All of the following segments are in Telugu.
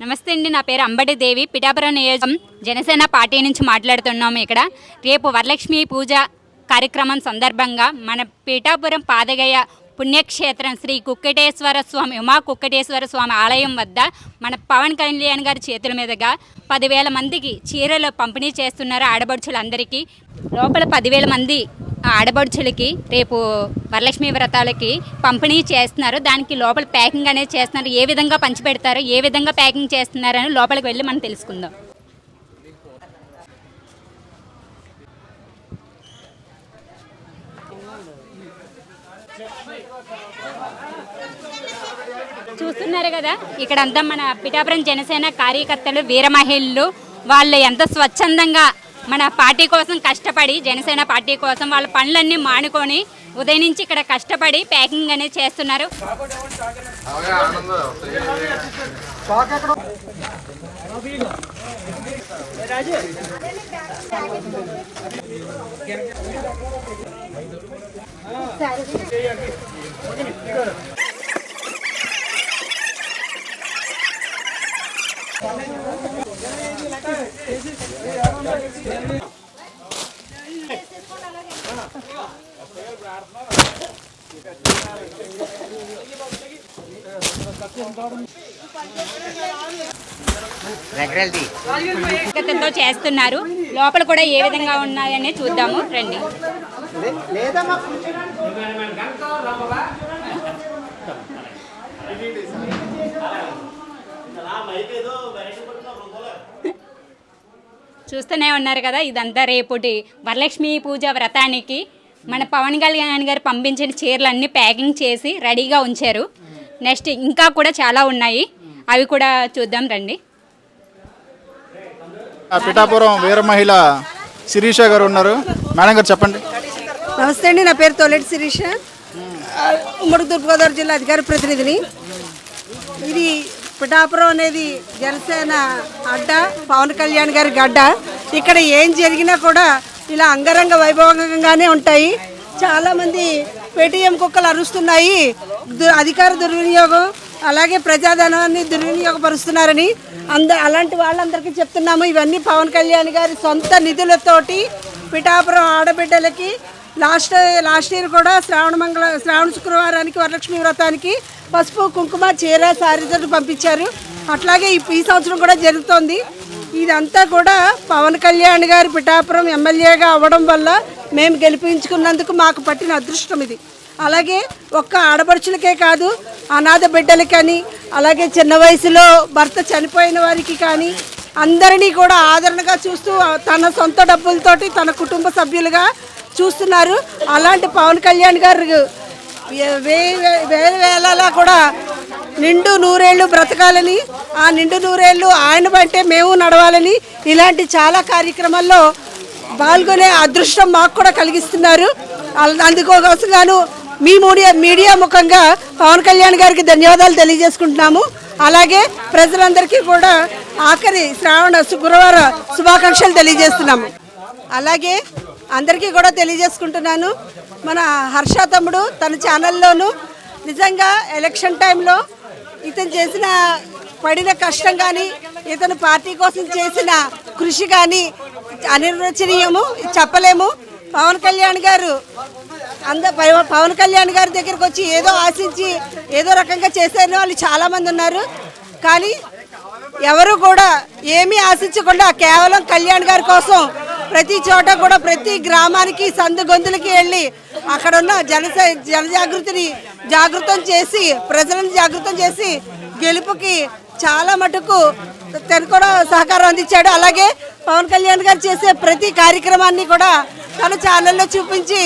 నమస్తే అండి నా పేరు అంబటి దేవి. పిఠాపురం నియోజకం జనసేన పార్టీ నుంచి మాట్లాడుతున్నాము ఇక్కడ. రేపు వరలక్ష్మి పూజ కార్యక్రమం సందర్భంగా మన పిఠాపురం పాదగయ పుణ్యక్షేత్రం శ్రీ కుక్కటేశ్వర స్వామి ఉమా కుక్కటేశ్వర స్వామి ఆలయం వద్ద మన పవన్ కళ్యాణ్ గారి చేతుల మీదుగా పదివేల మందికి చీరలు పంపిణీ చేస్తున్నారు ఆడబడుచులందరికీ లోపల పదివేల మంది ఆడబడుచులకి రేపు వరలక్ష్మి వ్రతాలకి పంపిణీ చేస్తున్నారు. దానికి లోపల ప్యాకింగ్ అనేది చేస్తున్నారు. ఏ విధంగా పంచిపెడతారు? ఏ విధంగా ప్యాకింగ్ చేస్తున్నారు అని లోపలికి వెళ్ళి మనం తెలుసుకుందాం. చూస్తున్నారు కదా ఇక్కడంతా మన పిఠాపురం జనసేన కార్యకర్తలు వీరమహిళలు వాళ్ళు ఎంత స్వచ్ఛందంగా మన పార్టీ కోసం కష్టపడి జనసేన పార్టీ కోసం వాళ్ళ పనులన్నీ మానుకొని ఉదయం నుంచి ఇక్కడ కష్టపడి ప్యాకింగ్ అనేది చేస్తున్నారు. చేస్తున్నారు. లోపల కూడా ఏ విధంగా ఉన్నాయని చూద్దాము. రండి. చూస్తూనే ఉన్నారు కదా ఇదంతా రేపటి వరలక్ష్మి పూజ వ్రతానికి మన పవన్ కళ్యాణ్ గారు పంపించిన చీరలన్నీ ప్యాకింగ్ చేసి రెడీగా ఉంచారు. నెక్స్ట్ ఇంకా కూడా చాలా ఉన్నాయి. అవి కూడా చూద్దాం రండి. ఆ పిఠాపురం వీర మహిళ శిరీష గారు ఉన్నారు. మేడం గారు చెప్పండి. నమస్తే అండి నా పేరు తొలెటి శిరీష. ఉమ్మడి తూర్పుగోదావరి జిల్లా అధికార ప్రతినిధిని. ఇది పిఠాపురం అనేది జనసేన అడ్డ పవన్ కళ్యాణ్ గారి గడ్డ. ఇక్కడ ఏం జరిగినా కూడా ఇలా అంగరంగ వైభవంగానే ఉంటాయి. చాలామంది పేటీఎం కుక్కలు అరుస్తున్నాయి. దు- అధికార దుర్వినియోగం అలాగే ప్రజాధనాన్ని దుర్వినియోగపరుస్తున్నారని అంద అలాంటి వాళ్ళందరికీ చెప్తున్నాము. ఇవన్నీ పవన్ కళ్యాణ్ గారి సొంత నిధులతోటి పిఠాపురం ఆడబిడ్డలకి లాస్ట్ లాస్ట్ ఇయర్ కూడా శ్రావణ మంగళ శ్రావణ శుక్రవారానికి వరలక్ష్మి వ్రతానికి పసుపు కుంకుమ చీర సారీతో పంపించారు. అట్లాగే ఈ- సంవత్సరం కూడా జరుగుతోంది. ఇదంతా కూడా పవన్ కళ్యాణ్ గారి పిఠాపురం ఎమ్మెల్యేగా అవ్వడం వల్ల మేము గెలిపించుకున్నందుకు మాకు పట్టిన అదృష్టం ఇది. అలాగే ఒక్క ఆడపడుచులకే కాదు అనాథ బిడ్డలకని అలాగే చిన్న వయసులో భర్త చనిపోయిన వారికి కానీ అందరినీ కూడా ఆదరణగా చూస్తూ తన సొంత డబ్బులతోటి తన కుటుంబ సభ్యులుగా చూస్తున్నారు. అలాంటి పవన్ కళ్యాణ్ గారు వేల వేలలా కూడా నిండు నూరేళ్ళు బ్రతకాలని ఆ నిండు నూరేళ్ళు ఆయన పంటే మేము నడవాలని ఇలాంటి చాలా కార్యక్రమాల్లో పాల్గొనే అదృష్టం మాకు కూడా కలిగిస్తున్నారు. అల్- అందుకోసం గాను మీ మీడియా మీడియా ముఖంగా పవన్ కళ్యాణ్ గారికి ధన్యవాదాలు తెలియజేసుకుంటున్నాము. అలాగే ప్రజలందరికీ కూడా ఆఖరి శ్రావణ శుక్రవార శుభాకాంక్షలు తెలియజేస్తున్నాము. అలాగే అందరికీ కూడా తెలియజేసుకుంటున్నాను. మన హర్ష తమ్ముడు తన ఛానల్లోనూ నిజంగా ఎలక్షన్ టైంలో ఇతను చేసిన పడిన కష్టం కానీ ఇతను పార్టీ కోసం చేసిన కృషి కానీ అనిర్వచనీయము చెప్పలేము. పవన్ కళ్యాణ్ గారు అంద పవన్ కళ్యాణ్ గారి దగ్గరకు వచ్చి ఏదో ఆశించి ఏదో రకంగా చేశారు వాళ్ళు చాలామంది ఉన్నారు. కానీ ఎవరు కూడా ఏమీ ఆశించకుండా కేవలం కళ్యాణ్ గారి కోసం ప్రతి చోట కూడా ప్రతి గ్రామానికి సందు గొంతులకి వెళ్ళి అక్కడ ఉన్న జన జనజాగృతిని జాగృతం చేసి ప్రజలను జాగృతం చేసి గెలుపుకి చాలా మటుకు తను కూడా సహకారం అందించాడు. అలాగే పవన్ కళ్యాణ్ గారు చేసే ప్రతి కార్యక్రమాన్ని కూడా తన ఛానల్లో చూపించి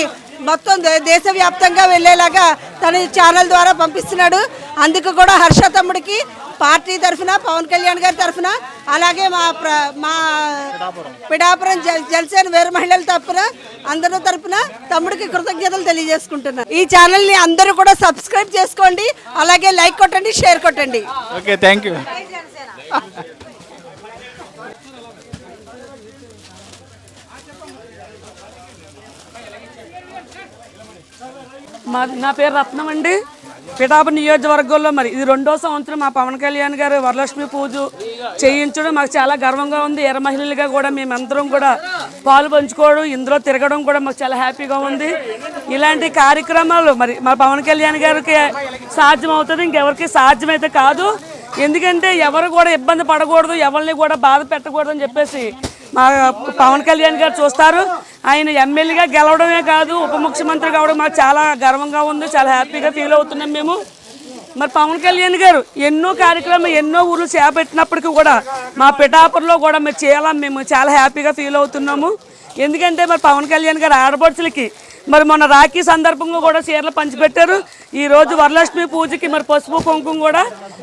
మొత్తం దేశవ్యాప్తంగా వెళ్ళేలాగా తన ఛానల్ ద్వారా పంపిస్తున్నాడు. అందుకు కూడా హర్ష తమ్ముడికి పార్టీ తరఫున పవన్ కళ్యాణ్ గారి తరఫున అలాగే మా ప్ర మా పిడాపురం జ- జనసేన వీర మహిళల తరఫున అందరి తరఫున తమ్ముడికి కృతజ్ఞతలు తెలియజేసుకుంటున్నాను. ఈ ఛానల్ని అందరూ కూడా సబ్స్క్రైబ్ చేసుకోండి అలాగే లైక్ కొట్టండి షేర్ కొట్టండి. Okay thank you. మా నా పేరు రత్నం అండి పిఠాపురం నియోజకవర్గంలో మరి ఇది రెండో సంవత్సరం మా పవన్ కళ్యాణ్ గారు వరలక్ష్మి పూజ చేయించడం మాకు చాలా గర్వంగా ఉంది. ఎర్ర మహిళలుగా కూడా మేమందరం కూడా పాలు పంచుకోవడం ఇందులో తిరగడం కూడా మాకు చాలా హ్యాపీగా ఉంది. ఇలాంటి కార్యక్రమాలు మరి మా పవన్ కళ్యాణ్ గారికి సాధ్యం అవుతుంది ఇంకెవరికి సాధ్యమైతే కాదు. ఎందుకంటే ఎవరు కూడా ఇబ్బంది పడకూడదు ఎవరిని కూడా బాధ పెట్టకూడదు అని చెప్పేసి మా పవన్ కళ్యాణ్ గారు చూస్తారు. ఆయన ఎమ్మెల్యేగా గెలవడమే కాదు ఉప ముఖ్యమంత్రి కావడం మాకు చాలా గర్వంగా ఉంది చాలా హ్యాపీగా ఫీల్ అవుతున్నాం మేము. మరి పవన్ కళ్యాణ్ గారు ఎన్నో కార్యక్రమాలు ఎన్నో ఊర్లు చేపట్టినప్పటికీ కూడా మా పిఠాపురలో కూడా మేము చాలా మేము చాలా హ్యాపీగా ఫీల్ అవుతున్నాము. ఎందుకంటే మరి పవన్ కళ్యాణ్ గారు ఆడపడుచులకి మరి మొన్న రాఖీ సందర్భంగా కూడా చీరలు పంచిపెట్టారు. ఈ రోజు వరలక్ష్మి పూజకి మరి పసుపు కుంకుమ కూడా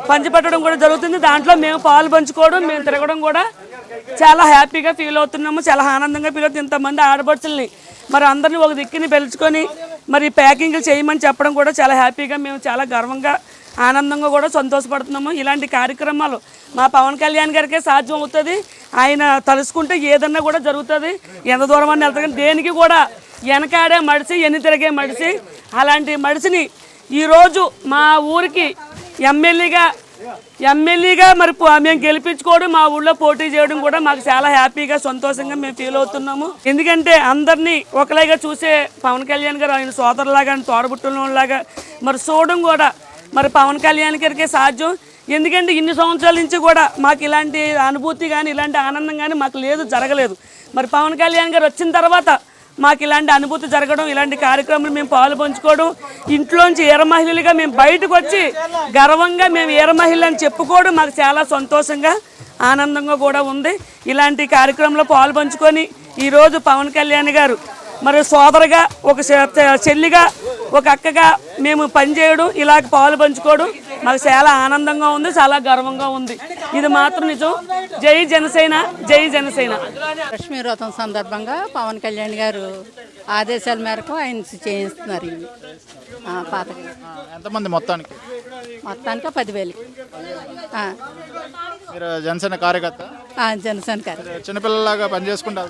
పంచిపెట్టడం కూడా జరుగుతుంది. దాంట్లో మేము పాలు పంచుకోవడం మేము తిరగడం కూడా చాలా హ్యాపీగా ఫీల్ అవుతున్నాము. చాలా ఆనందంగా ఫీల్ అవుతుంది ఇంతమంది ఆడపడుచుల్ని మరి అందరిని ఒక దిక్కుని పిలుచుకొని మరి ప్యాకింగ్లు చేయమని చెప్పడం కూడా చాలా హ్యాపీగా మేము చాలా గర్వంగా ఆనందంగా కూడా సంతోషపడుతున్నాము. ఇలాంటి కార్యక్రమాలు మా పవన్ కళ్యాణ్ గారికే సాధ్యం అవుతుంది. ఆయన తలుసుకుంటే ఏదన్నా కూడా జరుగుతుంది. ఎంత దూరం అని వెళ్తాం. దేనికి కూడా వెనకాడే మడిసి ఎన్ని తిరిగే మడిసి. అలాంటి మడిసిని ఈరోజు మా ఊరికి ఎమ్మెల్యేగా ఎమ్మెల్యేగా మరి మేము గెలిపించుకోవడం మా ఊళ్ళో పోటీ చేయడం కూడా మాకు చాలా హ్యాపీగా సంతోషంగా మేము ఫీల్ అవుతున్నాము. ఎందుకంటే అందరినీ ఒకలాగా చూసే పవన్ కళ్యాణ్ గారు ఆయన సోదరులాగా తోడబుట్టులాగా మరి చూడడం కూడా మరి పవన్ కళ్యాణ్ గారికే సాధ్యం. ఎందుకంటే ఇన్ని సంవత్సరాల నుంచి కూడా మాకు ఇలాంటి అనుభూతి కానీ ఇలాంటి ఆనందం కానీ మాకు లేదు జరగలేదు. మరి పవన్ కళ్యాణ్ గారు వచ్చిన తర్వాత మాకు ఇలాంటి అనుభూతి జరగడం ఇలాంటి కార్యక్రమాలు మేము పాలు పంచుకోవడం ఇంట్లోంచి ఈర మహిళలుగా మేము బయటకు వచ్చి గర్వంగా మేము ఈర మహిళ అని చెప్పుకోవడం మాకు చాలా సంతోషంగా ఆనందంగా కూడా ఉంది. ఇలాంటి కార్యక్రమంలో పాలు పంచుకొని ఈరోజు పవన్ కళ్యాణ్ గారు మరి సోదరుగా ఒక చెల్లిగా ఒక అక్కగా మేము పనిచేయడం ఇలాగ పాలు పంచుకోవడం మాకు చాలా ఆనందంగా ఉంది చాలా గర్వంగా ఉంది. ఇది మాత్రం నిజం. జై జనసేన జై జనసేన. లక్ష్మీ వ్రతం సందర్భంగా పవన్ కళ్యాణ్ గారు ఆదేశాల మేరకు ఆయన చేయిస్తున్నారు ఇవి పాతకి ఎంతమంది మొత్తానికి? మొత్తానికి పదివేలు. ఆ, మీరు జనసేన కార్యకర్త? ఆ, జనసేన గారు చిన్నపిల్లలాగా పనిచేసుకుంటా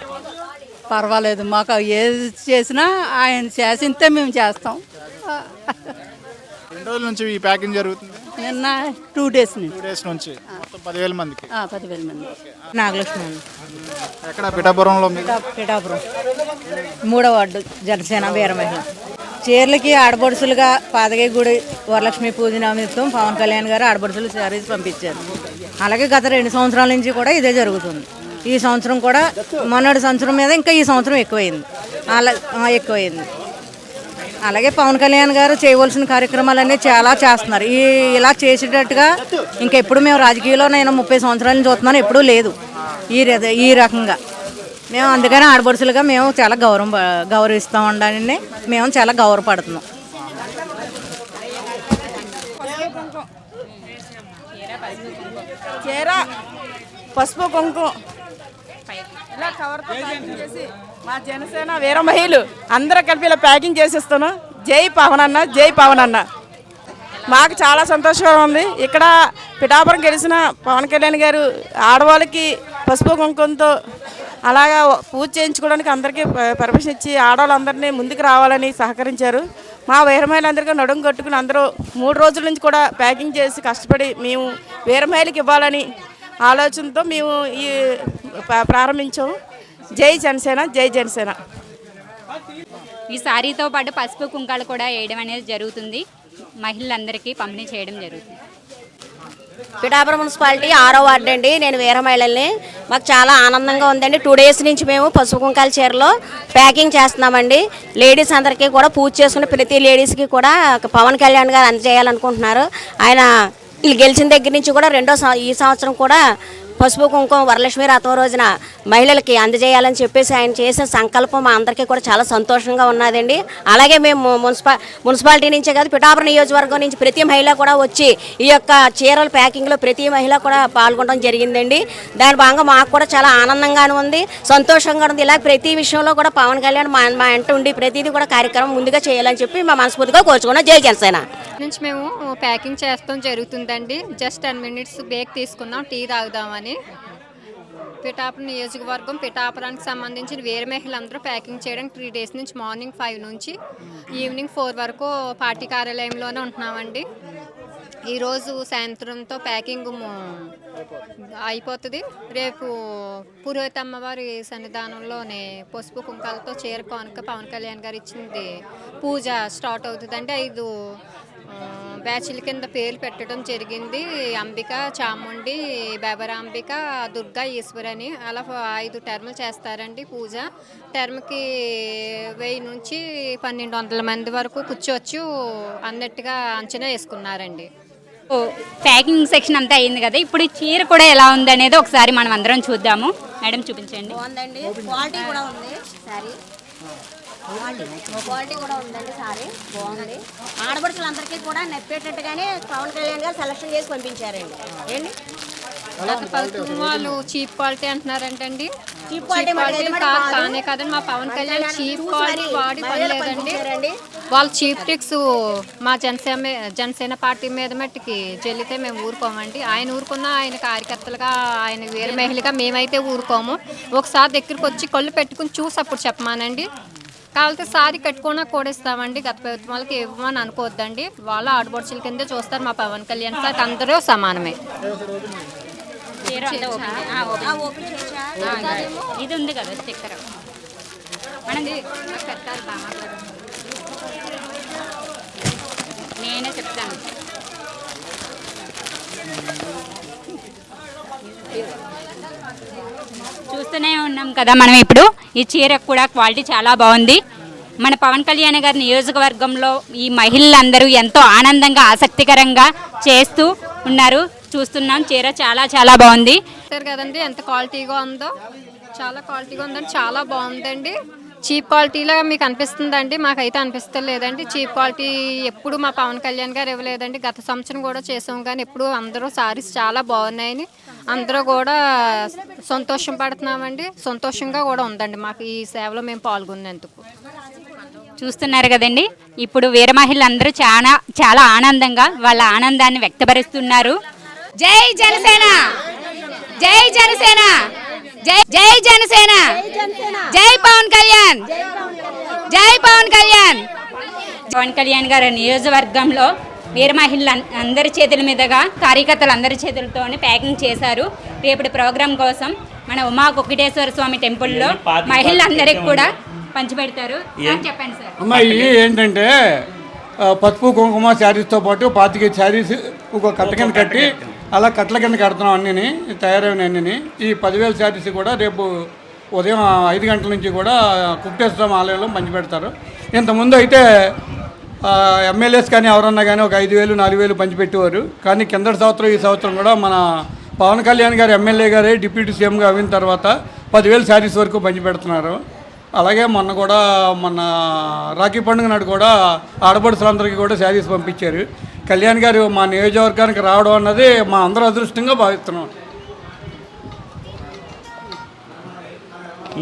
పర్వాలేదు మాకు ఏది చేసినా ఆయన చేసింతే మేము చేస్తాం. ఎన్ని రోజుల నుంచి ఈ ప్యాకింగ్ జరుగుతుంది? నిన్న టూ డేస్ నుంచి. టూ డేస్ నుంచి. మొత్తం పదివేల మందికి. ఆ, పదివేల మంది నాగలక్ష్మి ఎక్కడ? పిఠాపురంలో మీకు పిఠాపురం. మూడో వార్డు జనసేన వీరమహిళ చీరలకి ఆడపడుచులుగా పాదగయ్య గుడి వరలక్ష్మి పూజ నిమిత్తం పవన్ కళ్యాణ్ గారు ఆడపడుచులు శారీస్ పంపించారు. అలాగే గత రెండు సంవత్సరాల నుంచి కూడా ఇదే జరుగుతుంది. ఈ సంవత్సరం కూడా మొన్నటి సంవత్సరం మీద ఇంకా ఈ సంవత్సరం ఎక్కువైంది. అలా ఎక్కువైంది. అలాగే పవన్ కళ్యాణ్ గారు చేయవలసిన కార్యక్రమాలన్నీ చాలా చేస్తున్నారు. ఈ ఇలా చేసేటట్టుగా ఇంకెప్పుడు మేము రాజకీయాల్లో నేను ముప్పై సంవత్సరాల నుంచి చూస్తున్నాను ఎప్పుడూ లేదు. ఈ ఈ రకంగా. మేము అందుకని ఆడపడుచులుగా మేము చాలా గౌరవం గౌరవిస్తూ ఉండాలని మేము చాలా గౌరవపడుతున్నాం. చీర పసుపు కుంకుమ. ఇలా కవర్ ప్యాకింగ్ చేసి మా జనసేన వీర మహిళలు అందరూ కలిపి ఇలా ప్యాకింగ్ చేసిస్తాను జై పవన్ అన్న జై పవన్ అన్న మాకు చాలా సంతోషంగా ఉంది. ఇక్కడ పిఠాపురం గెలిచిన పవన్ కళ్యాణ్ గారు ఆడవాళ్ళకి పసుపు కుంకుమతో అలాగా పూజ చేయించుకోవడానికి అందరికీ పర్మిషన్ ఇచ్చి ఆడవాళ్ళందరినీ ముందుకు రావాలని సహకరించారు. మా వీరమహిళలందరికీ నడుము కట్టుకుని అందరూ మూడు రోజుల నుంచి కూడా ప్యాకింగ్ చేసి కష్టపడి మేము వీరమహిళకి ఇవ్వాలని ఆలోచనతో మేము ఈ ప్రారంభించాము. జై జనసేన జై జనసేన. ఈ సారీతో పాటు పసుపు కుంకాలు కూడా వేయడం అనేది జరుగుతుంది. మహిళలందరికీ పంపిణీ చేయడం జరుగుతుంది. పిఠాపురం మున్సిపాలిటీ ఆరో వార్డు అండి. నేను వీర మహిళల్ని. మాకు చాలా ఆనందంగా ఉందండి. టూ డేస్ నుంచి మేము పసుపు కుంకాల చీరలో ప్యాకింగ్ చేస్తున్నామండి. లేడీస్ అందరికీ కూడా పూజ చేసుకుని ప్రతి లేడీస్కి కూడా పవన్ కళ్యాణ్ గారు అందజేయాలనుకుంటున్నారు. ఆయన వీళ్ళు గెలిచిన దగ్గర నుంచి కూడా రెండో ఈ సంవత్సరం కూడా పసుపు కుంకుమ వరలక్ష్మి రథం రోజున మహిళలకి అందజేయాలని చెప్పేసి ఆయన చేసిన సంకల్పం మా అందరికీ కూడా చాలా సంతోషంగా ఉన్నదండి. అలాగే మేము మున్సిపా మున్సిపాలిటీ నుంచే కాదు పిఠాపురం నియోజకవర్గం నుంచి ప్రతి మహిళ కూడా వచ్చి ఈ యొక్క చీరల ప్యాకింగ్లో ప్రతి మహిళ కూడా పాల్గొనడం జరిగిందండి. దాని భాగంగా మాకు కూడా చాలా ఆనందంగానే ఉంది సంతోషంగా ఉంది. ఇలా ప్రతి విషయంలో కూడా పవన్ కళ్యాణ్ మా మా ఇంట ఉండి ప్రతిదీ కూడా కార్యక్రమం ముందుగా చేయాలని చెప్పి మా మనస్ఫూర్తిగా కోరుచుకున్నాం. జై జనసేన. నుంచి మేము ప్యాకింగ్ చేస్తాం జరుగుతుందండి. జస్ట్ టెన్ మినిట్స్ బ్రేక్ తీసుకున్నాం టీ తాగుదామని. పిఠాపురం నియోజకవర్గం పిఠాపురానికి సంబంధించిన వేరు మహిళలందరూ ప్యాకింగ్ చేయడానికి త్రీ డేస్ నుంచి మార్నింగ్ ఫైవ్ నుంచి ఈవినింగ్ ఫోర్ వరకు పార్టీ కార్యాలయంలోనే ఉంటున్నామండి. ఈరోజు సాయంత్రంతో ప్యాకింగ్ అయిపోతుంది. రేపు పురోహిత అమ్మవారి సన్నిధానంలోనే పసుపు కుంకాలతో చీర పవన్ కళ్యాణ్ గారు ఇచ్చింది పూజ స్టార్ట్ అవుతుందండి. ఐదు బ్యాచ్ల కింద పేర్లు పెట్టడం జరిగింది. అంబిక చాముండి బెబరాంబిక దుర్గా ఈశ్వరని అలా ఐదు టర్ములు చేస్తారండి పూజ. టర్మ్కి వెయ్యి నుంచి పన్నెండు వందల మంది వరకు కూర్చోవచ్చు అన్నట్టుగా అంచనా వేసుకున్నారండి. ఓ, ప్యాకింగ్ సెక్షన్ అంతా అయింది కదా ఇప్పుడు ఈ చీర కూడా ఎలా ఉంది అనేది ఒకసారి మనం అందరం చూద్దాము. మేడం చూపించండి. బాగుందండి. క్వాలిటీ కూడా ఉంది. సారీ క్వాలిటీ కూడా ఉందండి సారీ. బాగుంది. ఆడపడుచులందరికీ కూడా నెప్పేటట్టుగానే పవన్ కళ్యాణ్ గారు సెలక్షన్ చేసి పంపించారండి. ఏంటి? వాళ్ళు చీప్ క్వాలిటీ అంటున్నారంటండి. Cheap quality మరి quality మరి కా- కాదు. కానే కాదండి మా పవన్ కళ్యాణ్ చీప్ క్వాలిటీ వాడి పని మహిళలు లేదండి పంపించారండి. వాళ్ళు చీప్ ట్రిక్స్ మా జనసేన జనసేన పార్టీ మీద మట్టుకి చెల్లితే మేము ఊరుకోమండి. ఆయన ఊరుకున్న ఆయన కార్యకర్తలుగా ఆయన వేరే మహిళగా మేమైతే ఊరుకోము. ఒకసారి దగ్గరికి వచ్చి కళ్ళు పెట్టుకుని చూసి అప్పుడు చెప్పమానండి. కావాలంటే సారీ కట్టుకున్నా కూడా ఇస్తామండి గత ప్రభుత్వం వాళ్ళకి ఇవ్వమని అనుకోవద్దండి. వాళ్ళు ఆడబడుచుల కింద చూస్తారు. మా పవన్ కళ్యాణ్ సార్ అందరూ సమానమే. ఇది ఉంది కదా స్టిక్కర్. మనం పెట్టాలి బాగా నేనే చెప్తాను. చూస్తూనే ఉన్నాం కదా మనం ఇప్పుడు. ఈ చీర కూడా క్వాలిటీ చాలా బాగుంది. మన పవన్ కళ్యాణ్ గారి నియోజకవర్గంలో ఈ మహిళలందరూ ఎంతో ఆనందంగా ఆసక్తికరంగా చేస్తూ ఉన్నారు. చూస్తున్నాం చీర చాలా చాలా బాగుంది. కదండి ఎంత క్వాలిటీగా ఉందో. చాలా క్వాలిటీగా ఉందండి చాలా బాగుందండి. చీప్ క్వాలిటీలో మీకు అనిపిస్తుందండి? మాకైతే అనిపిస్తలేదండి. చీప్ క్వాలిటీ ఎప్పుడు మా పవన్ కళ్యాణ్ గారు ఇవ్వలేదండి. గత సంవత్సరం కూడా చేసాం కానీ ఎప్పుడు అందరూ సారీస్ చాలా బాగున్నాయని. అందరూ కూడా సంతోషం పడుతున్నామండి. సంతోషంగా కూడా ఉందండి మాకు ఈ సేవలో మేము పాల్గొన్నందుకు. చూస్తున్నారు కదండి. ఇప్పుడు వీర మహిళలందరూ చాలా చాలా ఆనందంగా వాళ్ళ ఆనందాన్ని వ్యక్తపరుస్తున్నారు. జై జనసేన! జై జనసేన! జై జై జనసేన. జై పవన్ కళ్యాణ్. జై పవన్ కళ్యాణ్. పవన్ కళ్యాణ్ గారి నియోజకవర్గంలో వీర మహిళలు అందరి చేతుల మీదుగా కార్యకర్తలు అందరి చేతులతోనే ప్యాకింగ్ చేశారు. రేపటి ప్రోగ్రాం కోసం మన ఉమా కుక్కటేశ్వర స్వామి టెంపుల్లో మహిళలందరికీ కూడా పంచిపెడతారు. చెప్పండి సార్. ఏంటంటే పసుపు కుంకుమ శారీస్తో పాటు పాతిక శారీస్ ఒక కట్ట కట్టి అలా కట్టల కింద కడుతున్నాం అన్నీని తయారైన అన్నీని. ఈ పదివేల శారీస్ కూడా రేపు ఉదయం ఐదు గంటల నుంచి కూడా కుప్పేశ్వరం ఆలయంలో పంచిపెడతారు ఇంతకుముందు అయితే ఎమ్మెల్యేస్ కానీ ఎవరన్నా కానీ ఒక ఐదు వేలు నాలుగు వేలు పంచిపెట్టేవారు కానీ కిందటి సంవత్సరం ఈ సంవత్సరం కూడా మన పవన్ కళ్యాణ్ గారు ఎమ్మెల్యే గారే డిప్యూటీ సీఎంగా అయిన తర్వాత పదివేల శారీస్ వరకు పంచిపెడుతున్నారు అలాగే మొన్న కూడా మొన్న రాఖీ పండుగ నాడు కూడా ఆడపడుచులందరికీ కూడా శారీస్ పంపించారు. కళ్యాణ్ గారు మా నియోజకవర్గానికి రావడం అన్నది మా అందరూ అదృష్టంగా భావిస్తున్నాం.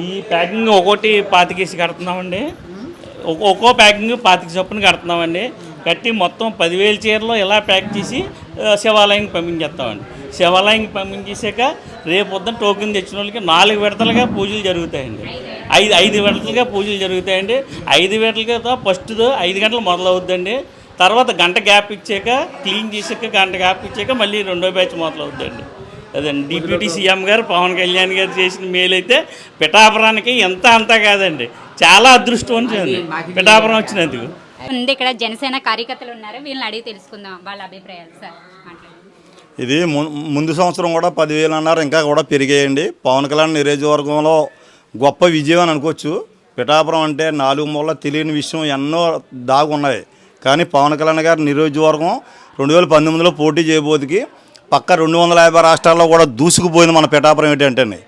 ఈ ప్యాకింగ్ ఒక్కోటి పాతికేసి కడుతున్నామండి. ఒక్కో- ఒక్కో ప్యాకింగ్ పాతిక చొప్పున కడుతున్నామండి. కట్టి మొత్తం పదివేల చీరలు ఇలా ప్యాక్ చేసి ఆ, శివాలయానికి పంపించేస్తామండి. శివాలయానికి పంపించేసాక రేపు పొద్దున టోకెన్ తెచ్చిన వాళ్ళకి నాలుగు విడతలుగా పూజలు జరుగుతాయండి. ఐదు ఐదు విడతలుగా పూజలు జరుగుతాయండి. ఐదు విడతలుగా ఫస్ట్ ఐదు గంటలు మొదలవుద్దండి. తర్వాత గంట గ్యాప్ ఇచ్చాక క్లీన్ చేసాక గంట గ్యాప్ ఇచ్చాక మళ్ళీ రెండో బ్యాచ్ మొదలవుద్దండి. అదండి. డిప్యూటీ సీఎం గారు పవన్ కళ్యాణ్ గారు చేసిన మేలు అయితే పిఠాపురానికి ఎంత అంతా కాదండి. చాలా అదృష్టవంతండి పిఠాపురం వచ్చినందుకు. ఉంది ఇక్కడ జనసేన కార్యకర్తలు ఉన్నారు. వీళ్ళని అడిగి తెలుసుకుందాం వాళ్ళ అభిప్రాయాలు సార్. ఇది ము- ముందు సంవత్సరం కూడా పదివేలు అన్నారు. ఇంకా కూడా పెరిగాయండి. పవన్ కళ్యాణ్ నియోజకవర్గంలో గొప్ప విజయం అని అనుకోవచ్చు. పిఠాపురం అంటే నాలుగు మూల తెలియని విషయం ఎన్నో దాగు ఉన్నాయి. కానీ పవన్ కళ్యాణ్ గారి నియోజకవర్గం రెండు వేల పంతొమ్మిదిలో పోటీ చేయబోతుకి పక్క రెండు వందల యాభై రాష్ట్రాల్లో కూడా దూసుకుపోయింది మన పిఠాపురం ఏంటంటే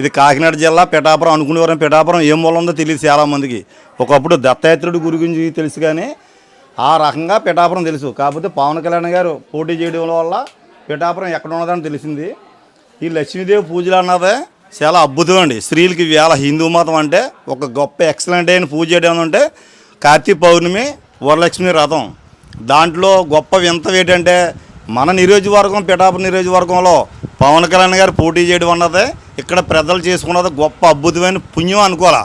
ఇది కాకినాడ జిల్లా పిఠాపురం అనుకునేవారం పిఠాపురం ఏం మూల ఉందో తెలియదు చాలామందికి. ఒకప్పుడు దత్తాత్రేయుడు గురి గురించి తెలుసు కానీ ఆ రకంగా పిఠాపురం తెలుసు. కాకపోతే పవన్ కళ్యాణ్ గారు పోటీ చేయడం వల్ల పిఠాపురం ఎక్కడ ఉన్నదని తెలిసింది. ఈ లక్ష్మీదేవి పూజలు అన్నదే చాలా అద్భుతం అండి. స్త్రీలకి వేళ హిందూ మతం అంటే ఒక గొప్ప ఎక్సలెంట్ అయిన పూజ చేయడం అంటే కార్తీక పౌర్ణమి వరలక్ష్మి రథం దాంట్లో గొప్ప వింత ఏంటంటే మన నియోజకవర్గం పిఠాపురం నియోజకవర్గంలో పవన్ కళ్యాణ్ గారు పోటీ చేయడం అన్నది ఇక్కడ ప్రజలు చేసుకున్నది గొప్ప అద్భుతమైన పుణ్యం అనుకోవాలా.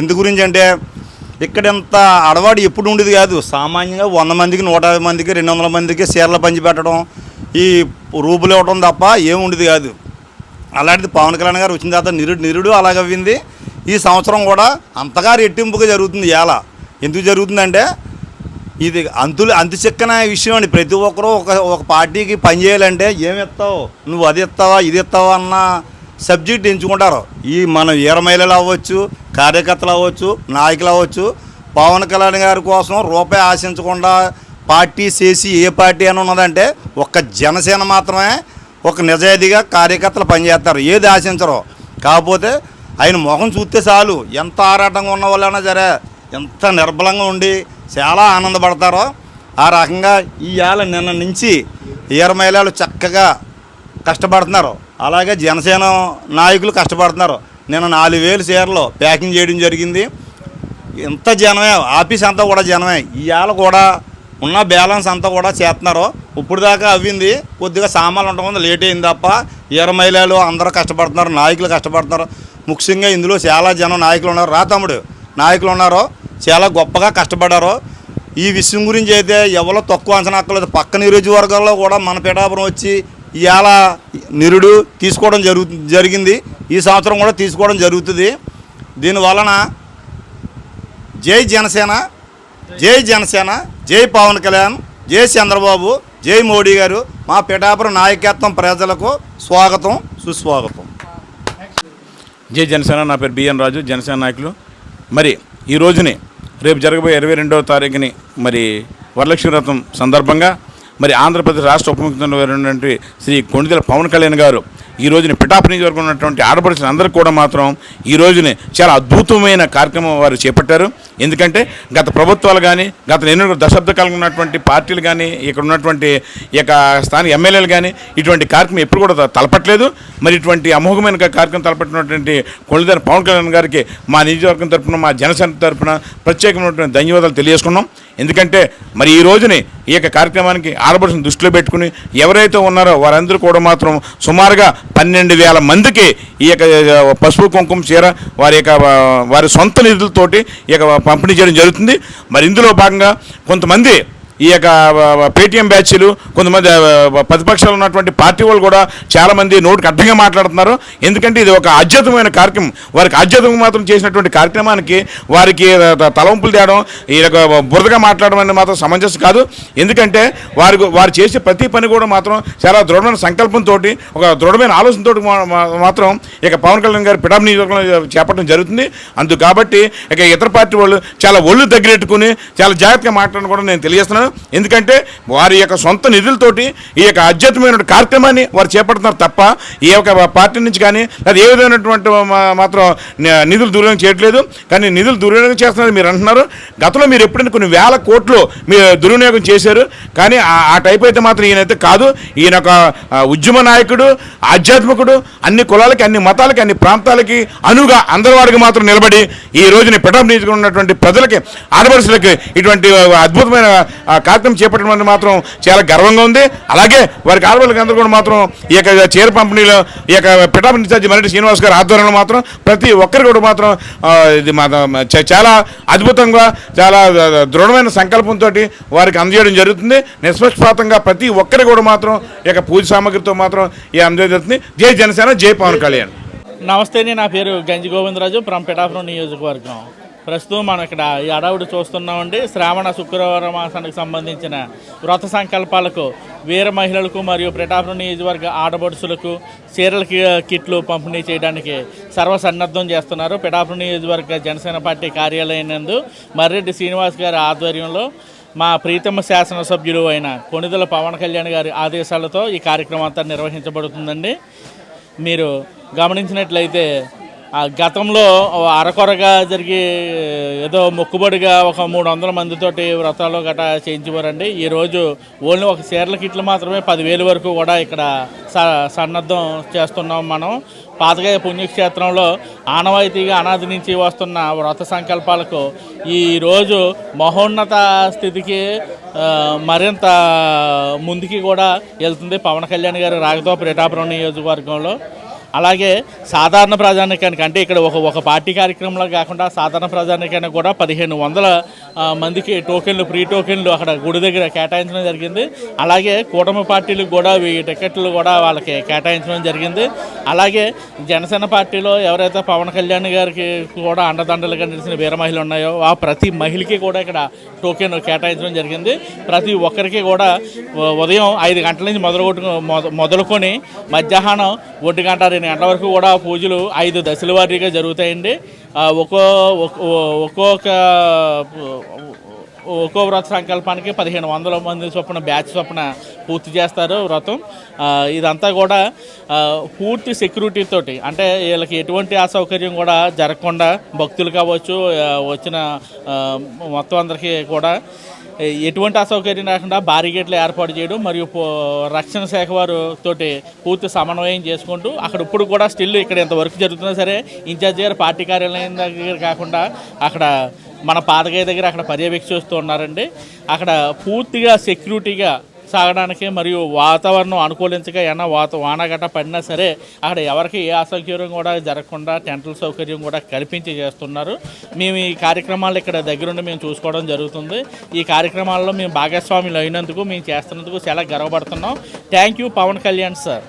ఎందు గురించి అంటే ఇక్కడ ఇంత అడవాడు ఎప్పుడు ఉండేది కాదు. సామాన్యంగా వంద మందికి నూట యాభై మందికి రెండు వందల మందికి చీరలు పంచి పెట్టడం ఈ రూపులు ఇవ్వడం తప్ప ఏం ఉండేది కాదు. అలాంటిది పవన్ కళ్యాణ్ గారు వచ్చిన తర్వాత నిరుడు నిరుడు అలాగవ్వింది. ఈ సంవత్సరం కూడా అంతగా రెట్టింపుగా జరుగుతుంది ఎలా ఎందుకు జరుగుతుందంటే ఇది అంతులు అంతు చిక్కన విషయం అండి. ప్రతి ఒక్కరూ ఒక ఒక పార్టీకి పని చేయాలంటే ఏమి ఇస్తావు నువ్వు అది ఇస్తావా ఇది ఇస్తావా అన్న సబ్జెక్ట్ ఎంచుకుంటారు. ఈ మన వీర మహిళలు అవ్వచ్చు కార్యకర్తలు అవ్వచ్చు నాయకులు అవ్వచ్చు. పవన్ కళ్యాణ్ గారి కోసం రూపాయి ఆశించకుండా పార్టీ చేసి ఏ పార్టీ అని ఉన్నదంటే ఒక్క జనసేన మాత్రమే ఒక నిజాయితీగా కార్యకర్తలు పనిచేస్తారు. ఏది ఆశించరు. కాకపోతే ఆయన మొహం చూస్తే చాలు. ఎంత ఆరాటంగా ఉన్న వాళ్ళైనా సరే ఎంత నిర్బలంగా ఉండి చాలా ఆనందపడతారో. ఆ రకంగా ఈ నిన్న నుంచి ఈర మహిళలు చక్కగా కష్టపడుతున్నారు. అలాగే జనసేన నాయకులు కష్టపడుతున్నారు. నిన్న నాలుగు వేలు చీరలు ప్యాకింగ్ చేయడం జరిగింది. ఇంత జనమే ఆఫీస్ అంతా కూడా జనమే. ఇవాళ కూడా ఉన్న బ్యాలెన్స్ అంతా కూడా చేస్తున్నారు. ఇప్పుడు దాకా అవ్వింది. కొద్దిగా సామాన్లు ఉండకుండా లేట్ అయింది తప్ప ఈర మహిళలు అందరూ కష్టపడుతున్నారు. నాయకులు కష్టపడుతున్నారు. ముఖ్యంగా ఇందులో చాలా జనం నాయకులు ఉన్నారు. రా తమ్ముడు నాయకులు ఉన్నారు. చాలా గొప్పగా కష్టపడ్డారు. ఈ విషయం గురించి అయితే ఎవరో తక్కువ అంచనా అక్కర్లేదు. పక్క నియోజకవర్గాల్లో కూడా మన పిఠాపురం వచ్చి ఇవాళ నిరుడు తీసుకోవడం జరుగు జరిగింది. ఈ సంవత్సరం కూడా తీసుకోవడం జరుగుతుంది. దీని వలన జై జనసేన జై జనసేన జై పవన్ కళ్యాణ్ జై చంద్రబాబు జై మోడీ గారు. మా పిఠాపురం నాయకత్వం ప్రజలకు స్వాగతం సుస్వాగతం. జై జనసేన నా పేరు బిఎన్ రాజు జనసేన నాయకులు. మరి ఈ రోజుని రేపు జరగబోయే ఇరవై రెండవ తారీఖుని మరి వరలక్ష్మి రథం సందర్భంగా మరి ఆంధ్రప్రదేశ్ రాష్ట్ర ఉప ముఖ్యమంత్రి శ్రీ కొండిదల పవన్ కళ్యాణ్ గారు ఈ రోజున పిఠాపు నియోజకవర్గం ఉన్నటువంటి ఆడపడుచులు అందరూ కూడా మాత్రం ఈ రోజున చాలా అద్భుతమైన కార్యక్రమం వారు చేపట్టారు. ఎందుకంటే గత ప్రభుత్వాలు కానీ గత ఎన్నో దశాబ్ద కాలంగా ఉన్నటువంటి పార్టీలు కానీ ఇక్కడ ఉన్నటువంటి ఈ యొక్క స్థానిక ఎమ్మెల్యేలు కానీ ఇటువంటి కార్యక్రమం ఎప్పుడు కూడా తలపట్లేదు. మరి ఇటువంటి అమోఘమైన కార్యక్రమం తలపట్టినటువంటి కొణిదెల పవన్ కళ్యాణ్ గారికి మా నియోజకవర్గం తరపున మా జనసేన తరపున ప్రత్యేకమైనటువంటి ధన్యవాదాలు తెలియజేసుకున్నాం. ఎందుకంటే మరి ఈ రోజుని ఈ యొక్క కార్యక్రమానికి ఆడపడుచుని దృష్టిలో పెట్టుకుని ఎవరైతే ఉన్నారో వారందరూ కూడా మాత్రం సుమారుగా పన్నెండు వేల మందికి ఈ యొక్క పసుపు కుంకుమ చీర వారి యొక్క వారి సొంత నిధులతోటి ఈ యొక్క పంపిణీ చేయడం జరుగుతుంది. మరి ఇందులో భాగంగా కొంతమంది ఈ యొక్క పేటీఎం బ్యాచ్లు కొంతమంది ప్రతిపక్షాలు ఉన్నటువంటి పార్టీ వాళ్ళు కూడా చాలామంది నోటికి అడ్డంగా మాట్లాడుతున్నారు. ఎందుకంటే ఇది ఒక అద్భుతమైన కార్యక్రమం. వారికి అద్భుతం మాత్రం చేసినటువంటి కార్యక్రమానికి వారికి తలవంపులు తేయడం ఈ యొక్క బురదగా మాట్లాడడం అనేది మాత్రం సమంజసం కాదు. ఎందుకంటే వారి వారు చేసే ప్రతి పని కూడా మాత్రం చాలా దృఢమైన సంకల్పంతో ఒక దృఢమైన ఆలోచనతో మాత్రం ఇక పవన్ కళ్యాణ్ గారు పిడాబ్ నియోజకవర్గంలో చేపట్టడం జరుగుతుంది. అందుకు కాబట్టి ఇక ఇతర పార్టీ వాళ్ళు చాలా ఒళ్ళు దగ్గరెట్టుకుని చాలా జాగ్రత్తగా మాట్లాడడం కూడా నేను తెలియజేస్తున్నాను. ఎందుకంటే వారి యొక్క సొంత నిధులతోటి ఈ యొక్క అద్భుతమైన కార్యక్రమాన్ని వారు చేపడుతున్నారు తప్ప ఈ యొక్క పార్టీ నుంచి కానీ లేదా ఏ విధమైనటువంటి మాత్రం నిధులు దుర్వినియోగం చేయట్లేదు. కానీ నిధులు దుర్వినియోగం చేస్తున్నారు మీరు అంటున్నారు. గతంలో మీరు ఎప్పుడైనా కొన్ని వేల కోట్లు మీరు దుర్వినియోగం చేశారు. కానీ ఆ- టైప్ అయితే మాత్రం ఈయనైతే కాదు. ఈయన ఒక ఉద్యమ నాయకుడు ఆధ్యాత్మికుడు అన్ని కులాలకి అన్ని మతాలకి అన్ని ప్రాంతాలకి అనుగా అందరి వారికి మాత్రం నిలబడి ఈ రోజున పిటం నియోజకవర్గం ఉన్నటువంటి ప్రజలకి ఆడపడుచులకి ఇటువంటి అద్భుతమైన కార్యక్రమం చేపట్టడం అనేది మాత్రం చాలా గర్వంగా ఉంది. అలాగే వారికి ఆడవాళ్ళకి అందరూ కూడా మాత్రం ఈ యొక్క చీర పంపిణీలో ఈ యొక్క పిఠాపు ఇన్ఛార్జి మరెడ్డి శ్రీనివాస్ గారి ఆధ్వర్యంలో మాత్రం ప్రతి ఒక్కరు కూడా మాత్రం ఇది మా చ- చాలా అద్భుతంగా చాలా దృఢమైన సంకల్పంతో వారికి అందజేయడం జరుగుతుంది. నిష్పక్షపాతంగా ప్రతి ఒక్కరు కూడా మాత్రం ఈ యొక్క పూజ సామాగ్రితో మాత్రం ఈ అందజేయడం జరుగుతుంది. జై జనసేన జై పవన్ కళ్యాణ్. నమస్తే నా పేరు గంజి గోవిందరాజు ఫ్రమ్ పిఠాపురం నియోజకవర్గం. ప్రస్తుతం మనం ఇక్కడ ఈ అడవుడు చూస్తున్నామండి. శ్రావణ శుక్రవార మాసానికి సంబంధించిన వ్రత సంకల్పాలకు వీర మహిళలకు మరియు పిఠాపురం నియోజకవర్గ ఆడబడుసులకు చీరల కి- కిట్లు పంపిణీ చేయడానికి సర్వసన్నద్ధం చేస్తున్నారు. పిఠాపురం నియోజకవర్గ జనసేన పార్టీ కార్యాలయం నందు మర్రెడ్డి శ్రీనివాస్ గారి ఆధ్వర్యంలో మా ప్రీతమ శాసనసభ్యులు అయిన కొణిదల పవన్ కళ్యాణ్ గారి ఆదేశాలతో ఈ కార్యక్రమం అంతా నిర్వహించబడుతుందండి. మీరు గమనించినట్లయితే గతంలో అరకొరగా జరిగి ఏదో మొక్కుబడిగా ఒక మూడు వందల మందితోటి వ్రతాలు గట్రా చేయించేవారండి. ఈరోజు ఓన్లీ ఒక చీరల కిట్లు మాత్రమే పదివేలు వరకు కూడా ఇక్కడ స సన్నద్ధం చేస్తున్నాం మనం. పాతగాయ పుణ్యక్షేత్రంలో ఆనవాయితీగా అనాది నుంచి వస్తున్న వ్రత సంకల్పాలకు ఈరోజు మహోన్నత స్థితికి మరింత ముందుకి కూడా వెళ్తుంది పవన్ కళ్యాణ్ గారి రాగతో పిఠాపురం నియోజకవర్గంలో. అలాగే సాధారణ ప్రజానికానికి అంటే ఇక్కడ ఒక ఒక పార్టీ కార్యక్రమంలో కాకుండా సాధారణ ప్రజానికానికి కూడా పదిహేను వందల మందికి టోకెన్లు ఫ్రీ టోకెన్లు అక్కడ గుడి దగ్గర కేటాయించడం జరిగింది. అలాగే కూటమి పార్టీలకు కూడా ఈ టికెట్లు కూడా వాళ్ళకి కేటాయించడం జరిగింది. అలాగే జనసేన పార్టీలో ఎవరైతే పవన్ కళ్యాణ్ గారికి కూడా అండదండలుగా నిలిచిన వీర మహిళలు ఉన్నాయో ఆ ప్రతి మహిళకి కూడా ఇక్కడ టోకెన్ కేటాయించడం జరిగింది. ప్రతి ఒక్కరికి కూడా ఉదయం ఐదు గంటల నుంచి మొదలుకొట్టు మొదలుకొని మధ్యాహ్నం ఒంటి గంట రెండు గంటల వరకు కూడా పూజలు ఐదు దశల వారీగా జరుగుతాయండి. ఒక్కో ఒక్కొక్క ఒక్కో వ్రత సంకల్పానికి పదిహేను వందల మంది చొప్పున బ్యాచ్ చొప్పున పూర్తి చేస్తారు వ్రతం. ఇదంతా కూడా పూర్తి సెక్యూరిటీ తోటి అంటే వీళ్ళకి ఎటువంటి అసౌకర్యం కూడా జరగకుండా భక్తులు కావచ్చు వచ్చిన మొత్తం అందరికీ కూడా ఎటువంటి అసౌకర్యం లేకుండా బారిగేట్లు ఏర్పాటు చేయడం మరియు రక్షణ శాఖ వారు తోటి పూర్తి సమన్వయం చేసుకుంటూ అక్కడ ఇప్పుడు కూడా స్టిల్ ఇక్కడ ఎంత వర్క్ జరుగుతున్నా సరే ఇన్ఛార్జ్ గారు పార్టీ కార్యాలయం దగ్గర కాకుండా అక్కడ మన పాతగయ్య దగ్గర అక్కడ పర్యవేక్షిస్తూ ఉన్నారండి. అక్కడ పూర్తిగా సెక్యూరిటీగా సాగడానికి మరియు వాతావరణం అనుకూలించక ఏమైనా వాత వాన గట్ట పడినా సరే అక్కడ ఎవరికి ఏ అసౌకర్యం కూడా జరగకుండా టెంటల్ సౌకర్యం కూడా కల్పించి చేస్తున్నారు. మేము ఈ కార్యక్రమాలు ఇక్కడ దగ్గరుండి మేము చూసుకోవడం జరుగుతుంది. ఈ కార్యక్రమాల్లో మేము భాగస్వాములు అయినందుకు మేము చేస్తున్నందుకు చాలా గర్వపడుతున్నాం. Thank you Pawan Kalyan sir.